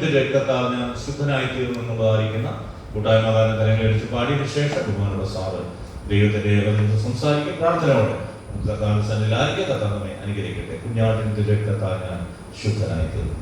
നിന്റെ രക്തത്താൽ ഞാൻ ശുദ്ധനായി തീർന്നു എന്നുള്ളതായിരിക്കുന്ന കൂട്ടായ്മ ദാന ഗാനം എടുത്ത് പാടിയതിനു ശേഷം ബഹുമാനുള്ള സാറ് ദൈവത്തിന്റെ ഏകദേശം സംസാരിക്കും. പ്രാർത്ഥനയോടെ നമുക്ക് കർത്താവിന്റെ അനുഗ്രഹിക്കട്ടെ? കുഞ്ഞാട്ടിന്റെ രക്തത്താൽ ഞാൻ ശുദ്ധനായി തീർന്നു